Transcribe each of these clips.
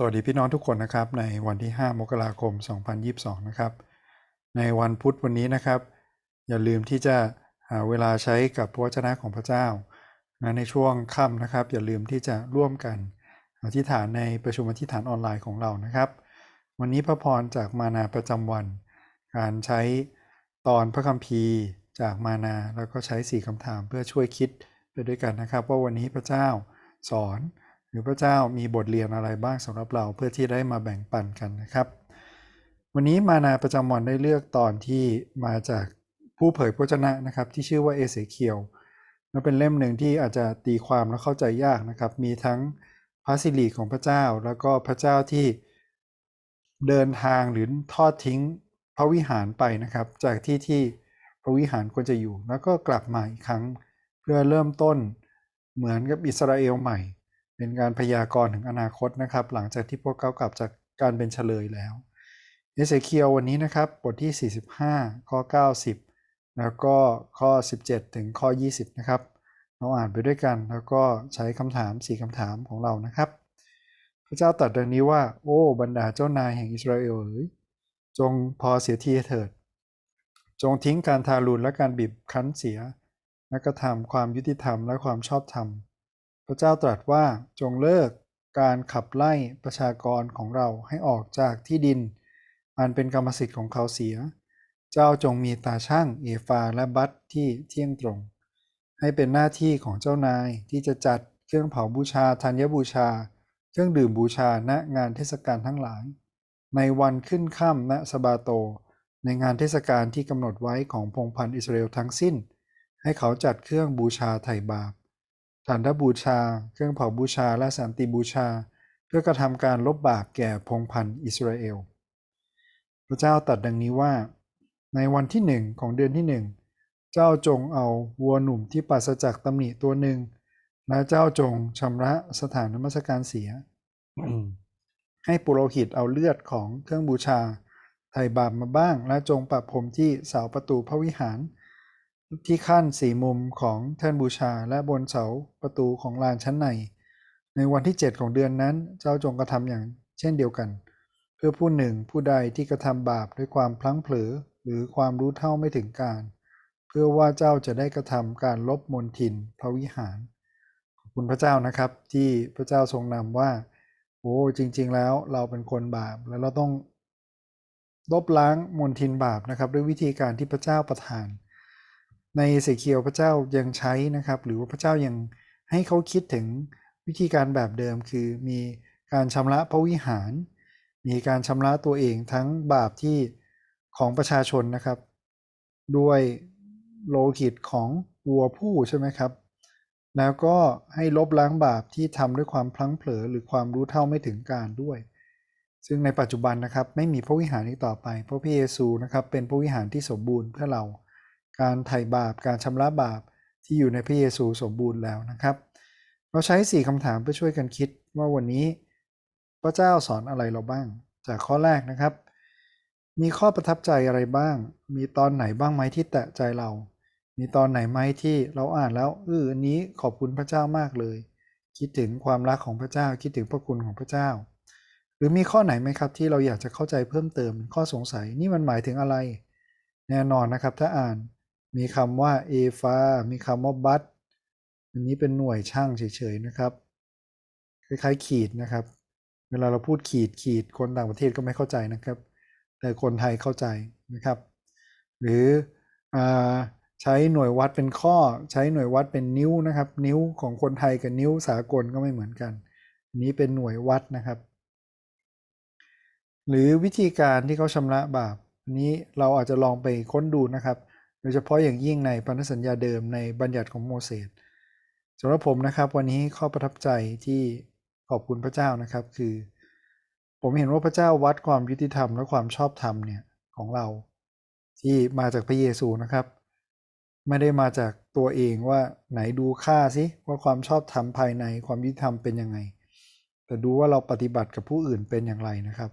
สวัสดีพี่น้องทุกคนนะครับ ในวันที่ 5 มกราคม 2022 นะครับ ในวันพุธวันนี้นะครับ อย่าลืมที่จะหาเวลาใช้กับพระวจนะของพระเจ้านะในช่วงค่ำนะครับ อย่าลืมที่จะร่วมกันอธิษฐานในประชุมอธิษฐานออนไลน์ของเรานะครับ วันนี้พระพรจากมานาประจำวัน การใช้ตอนพระคัมภีร์จากมานาแล้วก็ใช้ 4คำถามเพื่อช่วยคิดไปด้วยกันนะครับ ว่าวันนี้พระเจ้าสอน หรือพระเจ้ามีบทเรียนอะไรบ้างสำหรับเราเพื่อที่ได้มาแบ่งปันกันนะครับ วันนี้มานาประจำวันได้เลือกตอนที่มาจากผู้เผยพระวจนะนะครับ ที่ชื่อว่าเอเสเคียวและเป็นเล่มหนึ่งที่อาจจะตีความและเข้าใจยากนะครับ มีทั้งพระสิริของพระเจ้า แล้วก็พระเจ้าที่เดินทางหรือทอดทิ้งพระวิหารไปนะครับ จากที่ที่พระวิหารควรจะอยู่ แล้วก็กลับมาอีกครั้ง เพื่อเริ่มต้นเหมือนกับอิสราเอลใหม่ เป็นการพยากรณ์ถึงอนาคตนะครับ หลังจากที่พวกเขากลับจากการเป็นเฉลยแล้วเอเสเคียววันนี้นะครับ บทที่ 45 ข้อ 90 แล้วก็ข้อ 17 ถึงข้อ 20 นะครับ เราอ่านไปด้วยกันแล้วก็ใช้คำถาม 4คำถามของเรานะครับ พระเจ้าตรัสดังนี้ว่า โอ้บรรดาเจ้านายแห่งอิสราเอลเอ๋ยจงพอเสียทีเถิด จงทิ้งการทารุณและการบีบคั้นเสียและกระทำความยุติธรรมและความชอบธรรม พระเจ้าตรัสว่าจงเลิกการขับไล่ประชากรของเราให้ออกจากที่ดิน อันเป็นกรรมสิทธิ์ของเขาเสีย เจ้าจงมีตาช่างเอฟาและบัตที่เที่ยงตรง ให้เป็นหน้าที่ของเจ้านายที่จะจัดเครื่องเผาบูชาธัญบูชา เครื่องดื่มบูชาณงานเทศกาลทั้งหลาย ในวันขึ้นค่ำณสบาโต ในงานเทศกาลที่กำหนดไว้ของพงพันธ์อิสราเอลทั้งสิ้น ให้เขาจัดเครื่องบูชาไถ่บาป ฐานบูชา เครื่องเผาบูชา และสันติบูชา เพื่อกระทำการลบบาปแก่พงพันธ์อิสราเอล พระเจ้าตรัสดังนี้ว่า ในวันที่หนึ่งของเดือนที่หนึ่ง เจ้าจงเอาวัวหนุ่มที่ปราศจากตำหนิตัวหนึ่ง และเจ้าจงชำระสถานนมัสการเสีย ให้ปุโรหิตเอาเลือดของเครื่องบูชาไถ่บาปมาบ้าง และจงปะพรมที่เสาประตูพระวิหาร ที่ขั้นสี่มุมของแท่นบูชาและบนเสาประตูของลานชั้นใน ในวันที่ 7 ของเดือนนั้น เจ้าจงกระทำอย่างเช่นเดียวกัน เพื่อผู้หนึ่งผู้ใดที่กระทำบาปด้วยความพลั้งเผลอหรือความรู้เท่าไม่ถึงการ เพื่อว่าเจ้าจะได้กระทำการลบมนทินพระวิหาร ขอบคุณพระเจ้านะครับที่พระเจ้าทรงนำว่าโอ้จริง ๆ แล้วเราเป็นคนบาปแล้วเราต้องลบล้างมนทินบาปนะครับ ด้วยวิธีการที่พระเจ้าประทาน ในเสเคียวพระเจ้ายังใช้นะครับ หรือว่าพระเจ้ายังให้เขาคิดถึงวิธีการแบบเดิมคือมีการชำระพระวิหาร มีการชำระตัวเองทั้งบาปที่ของประชาชนนะครับ ด้วยโลหิตของวัวผู้ใช่ไหมครับ แล้วก็ให้ลบล้างบาปที่ทำด้วยความพลั้งเผลอหรือความรู้เท่าไม่ถึงการด้วย ซึ่งในปัจจุบันนะครับไม่มีพระวิหารอีกต่อไป เพราะพระเยซูนะครับเป็นพระวิหารที่สมบูรณ์เพื่อเรา การไถ่บาปการชำระบาปที่อยู่ในพระเยซูสมบูรณ์แล้วนะครับ เราใช้ 4คำถามเพื่อช่วยกันคิดว่าวันนี้พระเจ้าสอนอะไรเราบ้าง จากข้อแรกนะครับ มีข้อประทับใจอะไรบ้าง มีตอนไหนบ้างไหมที่แตะใจเรา มีตอนไหนไหมที่เราอ่านแล้วเอออันนี้ขอบคุณพระเจ้ามากเลย คิดถึงความรักของพระเจ้า คิดถึงพระคุณของพระเจ้า หรือมีข้อไหนไหมครับที่เราอยากจะเข้าใจเพิ่มเติมข้อสงสัยนี่มันหมายถึงอะไร แน่นอนนะครับถ้าอ่าน มีคำว่าเอฟามีคำว่าบัตอันนี้เป็นหน่วยช่างเฉยๆนะครับ คล้ายๆขีดนะครับ เวลาเราพูดขีดขีดคนต่างประเทศก็ไม่เข้าใจนะครับ แต่คนไทยเข้าใจนะครับ หรืออใช้หน่วยวัดเป็นข้อ ใช้หน่วยวัดเป็นนิ้วนะครับ นิ้วของคนไทยกับนิ้วสากลก็ไม่เหมือนกันอันนี้เป็นหน่วยวัดนะครับ หรือวิธีการที่เขาชำระบาปอันนี้เราอาจจะลองไปค้นดูนะครับ โดยเฉพาะอย่างยิ่งในพันธสัญญาเดิมในบัญญัติของโมเสสสำหรับผมนะครับวันนี้ข้อประทับใจที่ขอบคุณพระเจ้านะครับ คือ ผมเห็นว่าพระเจ้าวัดความยุติธรรมและความชอบธรรมเนี่ยของเรา ที่มาจากพระเยซูนะครับ ไม่ได้มาจากตัวเองว่าไหนดูค่าสิว่าความชอบธรรมภายในความยุติธรรมเป็นยังไง แต่ดูว่าเราปฏิบัติกับผู้อื่นเป็นอย่างไรนะครับ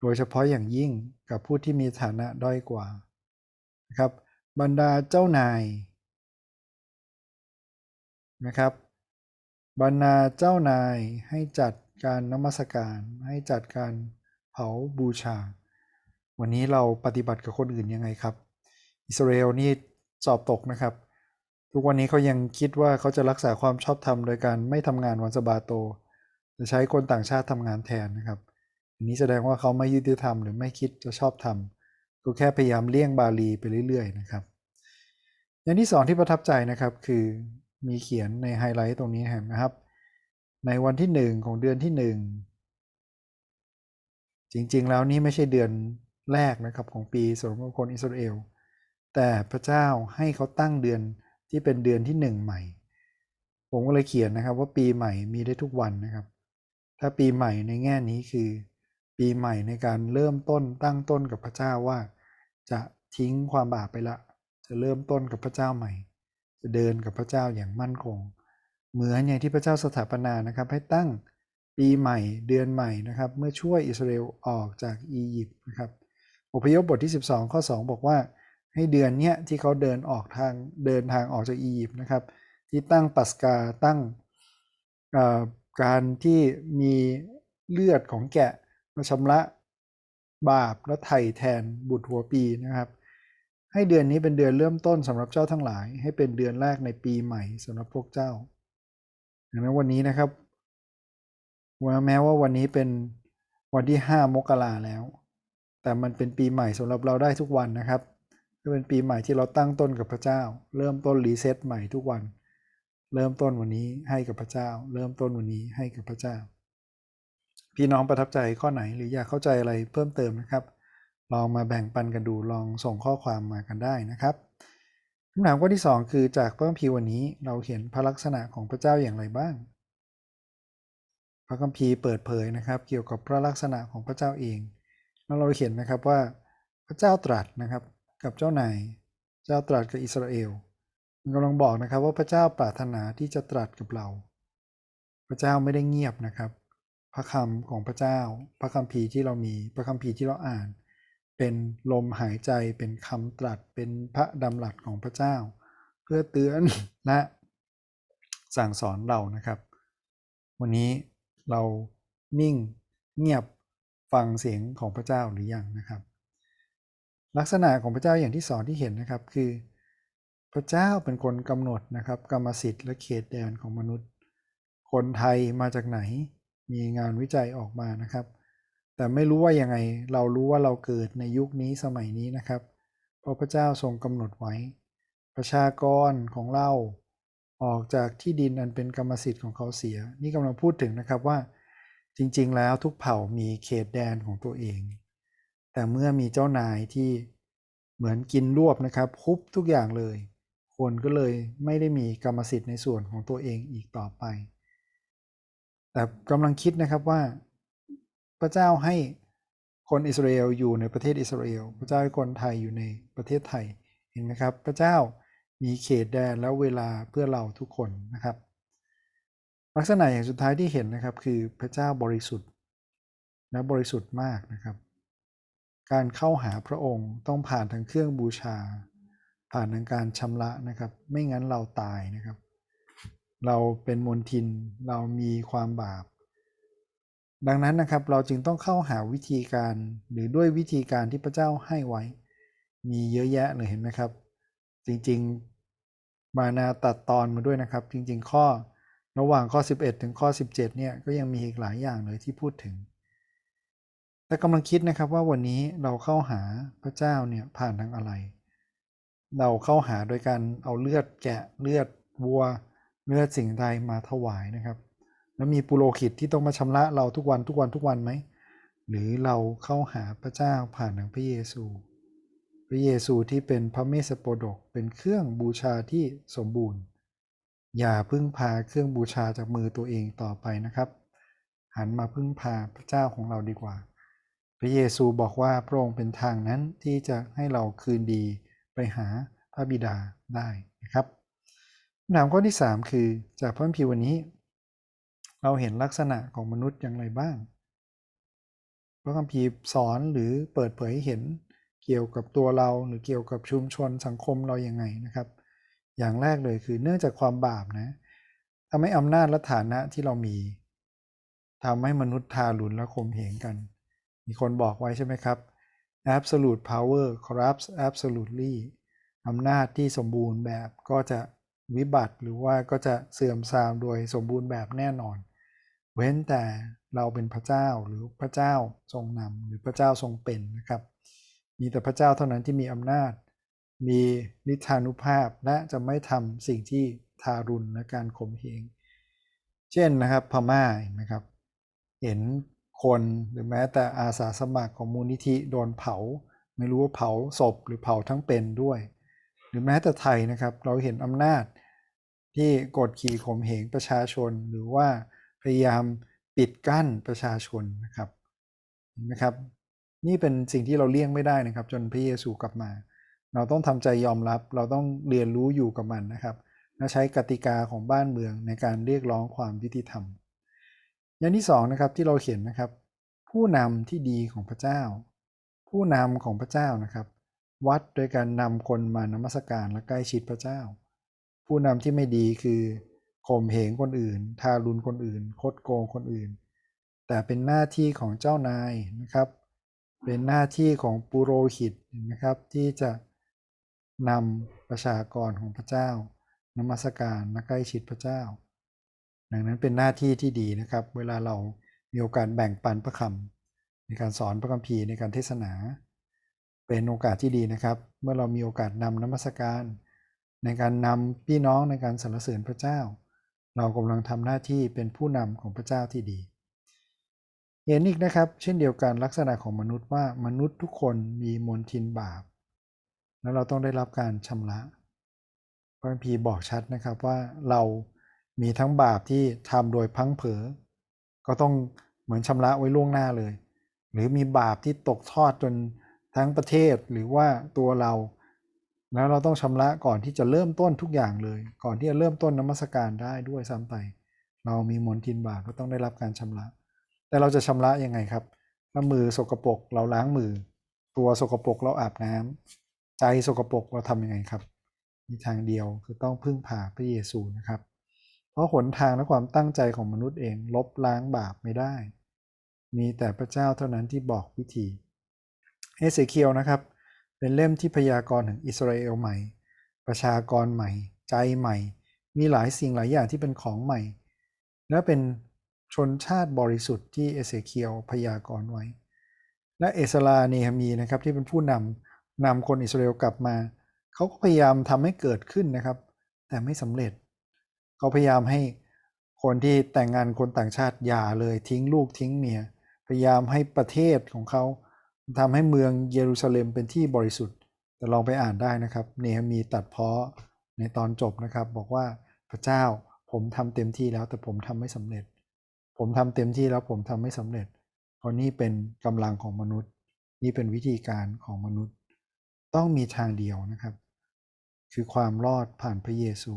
โดยเฉพาะอย่างยิ่งกับผู้ที่มีฐานะด้อยกว่านะครับ บรรดาเจ้านายนะครับ บรรดาเจ้านายให้จัดการนมัสการ ให้จัดการเผาบูชา วันนี้เราปฏิบัติกับคนอื่นยังไงครับ อิสราเอลนี่สอบตกนะครับ ทุกวันนี้เขายังคิดว่าเขาจะรักษาความชอบธรรมโดยการไม่ทำงานวันสะบาโต จะใช้คนต่างชาติทำงานแทนนะครับอันนี้แสดงว่าเขาไม่ยุติธรรมหรือไม่คิดจะชอบธรรม ก็แค่พยายามเลี่ยงบาลีไปเรื่อยๆนะครับ อย่างที่สองที่ประทับใจนะครับคือมีเขียนในไฮไลท์ตรงนี้นนะครับ ในวันที่หนึ่งของเดือนที่หนึ่งจริงๆ แล้วนี่ไม่ใช่เดือนแรกนะครับของปีสำหรับคนอิสราเอลแต่พระเจ้าให้เขาตั้งเดือนที่เป็นเดือนที่หนึ่งใหม่ ผมก็เลยเขียนนะครับว่าปีใหม่มีได้ทุกวันนะครับ ถ้าปีใหม่ในแง่นี้คือ ปีใหม่ในการเริ่มต้นตั้งต้นกับพระเจ้าว่า จะทิ้งความบาปไปละ จะเริ่มต้นกับพระเจ้าใหม่ จะเดินกับพระเจ้าอย่างมั่นคง เหมือนอย่างที่พระเจ้าสถาปนานะครับ ให้ตั้งปีใหม่เดือนใหม่นะครับ เมื่อช่วยอิสราเอลออกจากอียิปต์นะครับอพยพบทที่ 12 ข้อ 2 บอกว่า ให้เดือนเนี้ยที่เขาเดินออกทางเดินทางออกจากอียิปต์นะครับ ที่ตั้งปัสกาตั้งการที่มีเลือดของแกะ มาชำระบาปและไถ่แทนบุตรหัวปีนะครับ ให้เดือนนี้เป็นเดือนเริ่มต้นสำหรับเจ้าทั้งหลาย ให้เป็นเดือนแรกในปีใหม่สำหรับพวกเจ้าดังนั้นวันนี้นะครับแม้ว่าวันนี้เป็นวันที่ 5 มกราแล้ว แต่มันเป็นปีใหม่สำหรับเราได้ทุกวันนะครับเป็นปีใหม่ที่เราตั้งต้นกับพระเจ้า เริ่มต้นรีเซ็ตใหม่ทุกวัน เริ่มต้นวันนี้ให้กับพระเจ้า เริ่มต้นวันนี้ให้กับพระเจ้า พี่น้องประทับใจข้อไหนหรืออยากเข้าใจอะไรเพิ่มเติมนะครับ ลองมาแบ่งปันกันดูลองส่งข้อความมากันได้นะครับคำถามข้อที่ 2 คือจากพระคัมภีร์วันนี้เราเห็นพระลักษณะของพระเจ้าอย่างไรบ้าง พระคัมภีร์เปิดเผยนะครับ เกี่ยวกับพระลักษณะของพระเจ้าเองแล้วเราเห็นนะครับว่าพระเจ้าตรัสนะครับกับเจ้านายเจ้าตรัสกับอิสราเอลมันกำลังบอกนะครับว่าพระเจ้าปรารถนาที่จะตรัสกับเรา พระเจ้าไม่ได้เงียบนะครับ พระคำของพระเจ้า พระคัมภีที่เรามี พระคัมภีที่เราอ่าน เป็นลมหายใจเป็นคำตรัสเป็นพระดำรัสของพระเจ้า เพื่อเตือนและสั่งสอนเรานะครับ วันนี้เรานิ่งเงียบฟังเสียงของพระเจ้าหรือยังนะครับ ลักษณะของพระเจ้าอย่างที่สอนที่เห็นนะครับคือ พระเจ้าเป็นคนกำหนดนะครับกรรมสิทธิ์และเขตแดนของมนุษย์ คนไทยมาจากไหน มีงานวิจัยออกมานะครับ แต่ไม่รู้ว่ายังไงเรารู้ว่าเราเกิดในยุคนี้สมัยนี้นะครับ เพราะพระเจ้าทรงกำหนดไว้ ประชากรของเราออกจากที่ดินอันเป็นกรรมสิทธิ์ของเขาเสีย นี่กำลังพูดถึงนะครับว่า จริงๆ แล้วทุกเผ่ามีเขตแดนของตัวเอง แต่เมื่อมีเจ้านายที่เหมือนกินรวบนะครับคุบทุกอย่างเลย คนก็เลยไม่ได้มีกรรมสิทธิ์ในส่วนของตัวเองอีกต่อไป แต่กำลังคิดนะครับว่าพระเจ้าให้คนอิสราเอลอยู่ในประเทศอิสราเอลพระเจ้าให้คนไทยอยู่ในประเทศไทยเห็นไหมครับ พระเจ้ามีเขตแดนแล้วเวลาเพื่อเราทุกคนนะครับ ลักษณะอย่างสุดท้ายที่เห็นนะครับ คือพระเจ้าบริสุทธิ์และบริสุทธิ์มากนะครับ การเข้าหาพระองค์ต้องผ่านทางเครื่องบูชา ผ่านทางการชำระนะครับ ไม่งั้นเราตายนะครับ เราเป็นมนทิน เรามีความบาป ดังนั้นนะครับเราจึงต้องเข้าหาวิธีการหรือด้วยวิธีการที่พระเจ้าให้ไว้ มีเยอะแยะเลยเห็นไหมครับ จริงๆมานาตัดตอนมาด้วยนะครับ จริงๆข้อระหว่างข้อ 11 ถึงข้อ 17เนี่ยก็ยังมีอีกหลายอย่างเลยที่พูดถึง แต่กำลังคิดนะครับว่าวันนี้เราเข้าหาพระเจ้าเนี่ยผ่านทางอะไร เราเข้าหาโดยการเอาเลือดแกะเลือดวัว เลือสิ่งใดมาถวายนะครับ แล้วมีปุโรหิตที่ต้องมาชำระเราทุกวันทุกวันทุกวันไหมหรือเราเข้าหาพระเจ้าผ่านทางพระเยซู พระเยซูที่เป็นพระเมสสโปดกเป็นเครื่องบูชาที่สมบูรณ์ อย่าพึ่งพาเครื่องบูชาจากมือตัวเองต่อไปนะครับ หันมาพึ่งพาพระเจ้าของเราดีกว่า พระเยซูบอกว่าพระองค์เป็นทางนั้นที่จะให้เราคืนดีไปหาพระบิดาได้นะครับ คำถามข้อที่ 3 คือจากพระคัมภีร์วันนี้ เราเห็นลักษณะของมนุษย์อย่างไรบ้าง พระคัมภีร์สอนหรือเปิดเผยให้เห็นเกี่ยวกับตัวเราหรือเกี่ยวกับชุมชนสังคมเราอย่างไงนะครับ อย่างแรกเลยคือเนื่องจากความบาปนะทำให้อำนาจและฐานะที่เรามีทำให้มนุษย์ทารุณและข่มเหงกัน มีคนบอกไว้ใช่ไหมครับ absolute power corrupts absolutely อำนาจที่สมบูรณ์แบบก็จะ วิบัติหรือว่าก็จะเสื่อมทรามโดยสมบูรณ์แบบแน่นอน เว้นแต่เราเป็นพระเจ้าหรือพระเจ้าทรงนำหรือพระเจ้าทรงเป็นนะครับ มีแต่พระเจ้าเท่านั้นที่มีอำนาจ มีนิทานุภาพและจะไม่ทำสิ่งที่ทารุณและการข่มเหงเช่นนะครับพม่าเห็นไหมครับ เห็นคนหรือแม้แต่อาสาสมัครของมูลนิธิโดนเผา ไม่รู้ว่าเผาศพหรือเผาทั้งเป็นด้วย หรือแม้แต่ไทยนะครับ เราเห็นอำนาจ ที่กดขี่ข่มเหงประชาชน หรือว่าพยายามปิดกั้นประชาชนนะครับเห็นไหมครับ นี่เป็นสิ่งที่เราเลี่ยงไม่ได้นะครับ จนพระเยซูกลับมา เราต้องทำใจยอมรับ เราต้องเรียนรู้อยู่กับมันนะครับและใช้กติกาของบ้านเมืองในการเรียกร้องความยุติธรรม อย่างที่สองนะครับที่เราเห็นนะครับ ผู้นำที่ดีของพระเจ้า ผู้นำของพระเจ้านะครับ วัดโดยการนำคนมานมัสการและใกล้ชิดพระเจ้า ผู้นำที่ไม่ดีคือข่มเหงคนอื่น ทารุณคนอื่น คดโกงคนอื่น แต่เป็นหน้าที่ของเจ้านายนะครับ เป็นหน้าที่ของปุโรหิตนะครับ ที่จะนำประชากรของพระเจ้านมัสการและใกล้ชิดพระเจ้า ดังนั้นเป็นหน้าที่ที่ดีนะครับ เวลาเรามีโอกาสแบ่งปันพระคำในการสอนพระคัมภีร์ในการเทศนา เป็นโอกาสที่ดีนะครับ เมื่อเรามีโอกาสนำนมัสการ ในการนำพี่น้องในการสรรเสริญพระเจ้า เรากำลังทำหน้าที่เป็นผู้นำของพระเจ้าที่ดี เห็นอีกนะครับ เช่นเดียวกันลักษณะของมนุษย์ว่ามนุษย์ทุกคนมีมนทินบาป แล้วเราต้องได้รับการชำระพระคัมภีบอกชัดนะครับว่าเรามีทั้งบาปที่ทำโดยพังเผลอก็ต้องเหมือนชำระไว้ล่วงหน้าเลย หรือมีบาปที่ตกทอดจนทั้งประเทศหรือว่าตัวเรา แล้วเราต้องชำระก่อนที่จะเริ่มต้นทุกอย่างเลย ก่อนที่จะเริ่มต้นนมัสการได้ด้วยซ้ำไป เรามีมนทินบาปก็ต้องได้รับการชำระ แต่เราจะชำระยังไงครับถ้ามือสกปรกเราล้างมือ ตัวสกปรกเราอาบน้ำใจสกปรกเราทำยังไงครับ มีทางเดียวคือต้องพึ่งพาพระเยซูนะครับ เพราะหนทางและความตั้งใจของมนุษย์เองลบล้างบาปไม่ได้ มีแต่พระเจ้าเท่านั้นที่บอกวิธีเอเสเคียวนะครับ เป็นเล่มที่พยากรณ์ถึงอิสราเอลใหม่ ประชากรใหม่ ใจใหม่ มีหลายสิ่งหลายอย่างที่เป็นของใหม่ และเป็นชนชาติบริสุทธิ์ที่เอเสเคียวพยากรณ์ไว้ และเอสลาเนฮามีนะครับที่เป็นผู้นำนำคนอิสราเอลกลับมา เขาก็พยายามทำให้เกิดขึ้นนะครับ แต่ไม่สำเร็จ เขาพยายามให้คนที่แต่งงานคนต่างชาติหย่าเลยทิ้งลูกทิ้งเมีย พยายามให้ประเทศของเขา ทำให้เมืองเยรูซาเล็มเป็นที่บริสุทธิ์ แต่ลองไปอ่านได้นะครับเนฮมีตัดเพ้อในตอนจบนะครับ บอกว่าพระเจ้าผมทำเต็มที่แล้วแต่ผมทำไม่สำเร็จ ผมทำเต็มที่แล้วผมทำไม่สำเร็จ เพราะนี่เป็นกำลังของมนุษย์ นี่เป็นวิธีการของมนุษย์ ต้องมีทางเดียวนะครับ คือความรอดผ่านพระเยซู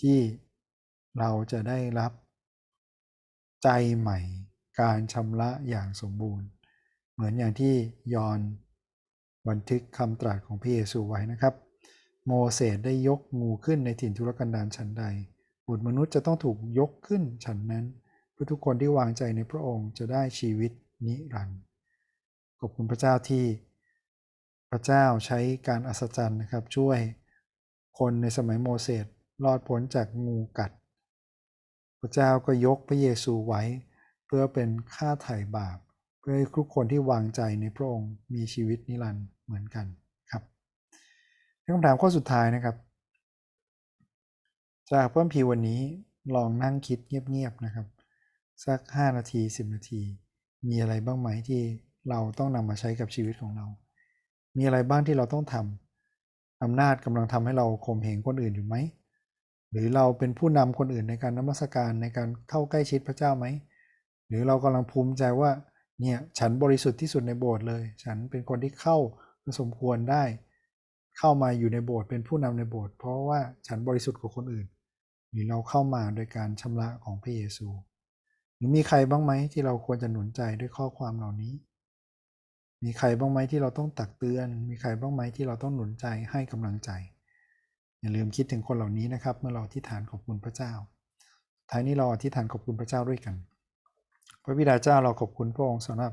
ที่เราจะได้รับใจใหม่การชำระอย่างสมบูรณ์ เหมือนอย่างที่ยอนบันทึกคำตรัสของพระเยซูไว้นะครับ โมเสสได้ยกงูขึ้นในถิ่นทุรกันดารฉันใด บุตรมนุษย์จะต้องถูกยกขึ้นฉันนั้นเพื่อทุกคนที่วางใจในพระองค์จะได้ชีวิตนิรันดร์ขอบคุณพระเจ้าที่พระเจ้าใช้การอัศจรรย์นะครับ ช่วยคนในสมัยโมเสสรอดพ้นจากงูกัด พระเจ้าก็ยกพระเยซูไว้ เพื่อเป็นค่าไถ่บาป พื่อให้ทุกคนที่วางใจในพระองค์มีชีวิตนิรันดร์เหมือนกันครับคำถามข้อสุดท้ายนะครับ จากเพิ่มพีวันนี้ลองนั่งคิดเงียบๆนะครับ สัก 5 นาที 10 นาที มีอะไรบ้างไหมที่เราต้องนำมาใช้กับชีวิตของเรา มีอะไรบ้างที่เราต้องทำอำนาจกำลังทำให้เราข่มเหงคนอื่นอยู่ไหม หรือเราเป็นผู้นำคนอื่นในการนมัสการในการเข้าใกล้ชิดพระเจ้าไหม หรือเรากำลังภูมิใจว่า เนี่ยฉันบริสุทธิ์ที่สุดในโบสถ์เลย ฉันเป็นคนที่เข้าสมควรได้ เข้ามาอยู่ในโบสถ์เป็นผู้นำในโบสถ์เพราะว่าฉันบริสุทธิ์กว่าคนอื่น หรือเราเข้ามาโดยการชำระของพระเยซูหรือมีใครบ้างไหมที่เราควรจะหนุนใจด้วยข้อความเหล่านี้ มีใครบ้างไหมที่เราต้องตักเตือน มีใครบ้างไหมที่เราต้องหนุนใจให้กำลังใจ อย่าลืมคิดถึงคนเหล่านี้นะครับ เมื่อเราที่ฐานขอบคุณพระเจ้าท้ายนี้เราอธิษฐานขอบคุณพระเจ้าด้วยกัน พระบิดาเจ้าเราขอบคุณพระองค์สำหรับ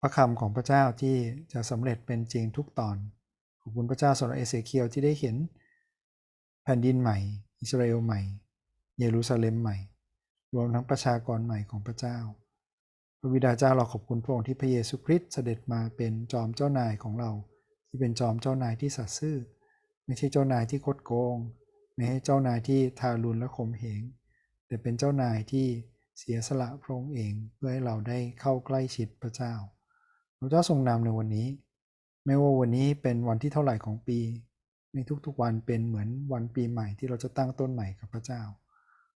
พระคำของพระเจ้าที่จะสำเร็จเป็นจริงทุกตอน ขอบคุณพระเจ้าสำหรับเอเสเคียวที่ได้เห็นแผ่นดินใหม่ อิสราเอลใหม่ เยรูซาเล็มใหม่ รวมทั้งประชากรใหม่ของพระเจ้า พระบิดาเจ้าเราขอบคุณพระองค์ที่พระเยซูคริสต์เสด็จมาเป็นจอมเจ้านายของเรา ที่เป็นจอมเจ้านายที่สัตย์ซื่อ ไม่ใช่เจ้านายที่คดโกง ไม่ใช่เจ้านายที่ทารุณและข่มเหงแต่เป็นเจ้านายที่ เสียสละพระองค์เองเพื่อให้เราได้เข้าใกล้ชิดพระเจ้า พระเจ้าทรงนำในวันนี้ ไม่ว่าวันนี้เป็นวันที่เท่าไหร่ของปี ในทุกๆวันเป็นเหมือนวันปีใหม่ที่เราจะตั้งต้นใหม่กับพระเจ้า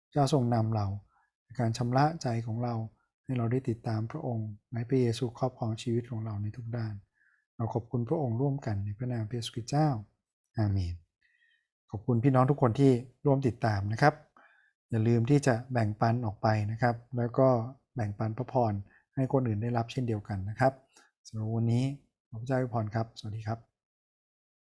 พระเจ้าทรงนำเราในการชำระใจของเราให้เราได้ติดตามพระองค์ในพระเยซูครอบครองชีวิตของเราในทุกด้าน เราขอบคุณพระองค์ร่วมกันในพระนามพระเยซูคริสต์เจ้า อาเมน ขอบคุณพี่น้องทุกคนที่ร่วมติดตามนะครับ อย่าลืมที่จะแบ่งปันออกไปนะครับ แล้วก็แบ่งปันพระพรให้คนอื่นได้รับเช่นเดียวกันนะครับสำหรับวันนี้ขอพระเจ้าอวยพรครับ สวัสดีครับ